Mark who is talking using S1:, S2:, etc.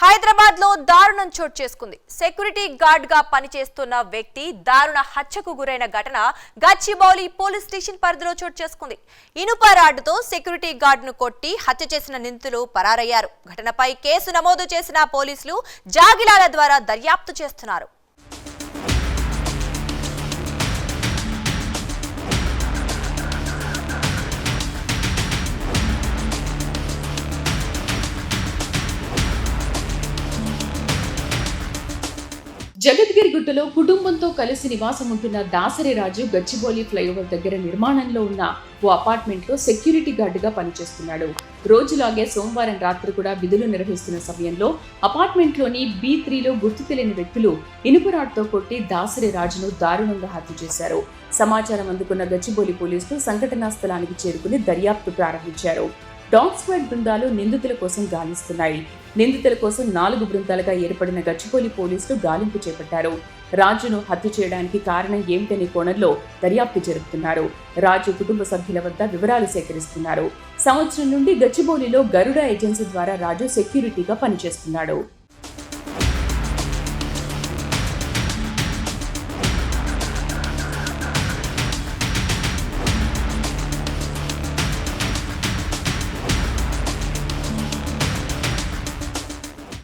S1: హైదరాబాద్లో దారుణం చోటు చేసుకుంది. సెక్యూరిటీ గార్డ్గా పనిచేస్తున్న వ్యక్తి దారుణ హత్యకు గురైన ఘటన గచ్చిబౌలి పోలీస్ స్టేషన్ పరిధిలో చోటు చేసుకుంది. ఇనుప రాడ్డుతో సెక్యూరిటీ గార్డ్ను కొట్టి హత్య చేసిన నిందితులు పరారయ్యారు. ఘటనపై కేసు నమోదు చేసిన పోలీసులు జాగిలాల ద్వారా దర్యాప్తు చేస్తున్నారు.
S2: జగద్గిరిగుట్టలో కుటుంబంతో కలిసి నివాసం ఉంటున్న దాసరి రాజు గచ్చిబౌలి ఫ్లైఓవర్ దగ్గర నిర్మాణంలో ఉన్న ఓ అపార్ట్మెంట్లో సెక్యూరిటీ గార్డుగా పనిచేస్తున్నాడు. రోజులాగే సోమవారం రాత్రి కూడా విధులు నిర్వహిస్తున్న సమయంలో అపార్ట్మెంట్లోని బి త్రీలో గుర్తు తెలియని వ్యక్తులు ఇనుపరాడ్తో కొట్టి దాసరి రాజును దారుణంగా హత్య చేశారు. సమాచారం అందుకున్న గచ్చిబౌలి పోలీసులు సంఘటనా స్థలానికి చేరుకుని దర్యాప్తు ప్రారంభించారు. డాగ్ స్క్వాడ్ బృందాలు నిందితుల కోసం గాలిస్తున్నాయి. నిందితుల కోసం నాలుగు బృందాలుగా ఏర్పడిన గచ్చిపోలి పోలీసులు గాలింపు చేపట్టారు. రాజును హత్య చేయడానికి కారణం ఏమిటనే కోణంలో దర్యాప్తు జరుపుతున్నారు. రాజు కుటుంబ సభ్యుల వద్ద వివరాలు సేకరిస్తున్నారు. సంవత్సరం నుండి గచ్చిబౌలిలో గరుడ ఏజెన్సీ ద్వారా రాజు సెక్యూరిటీగా పనిచేస్తున్నాడు.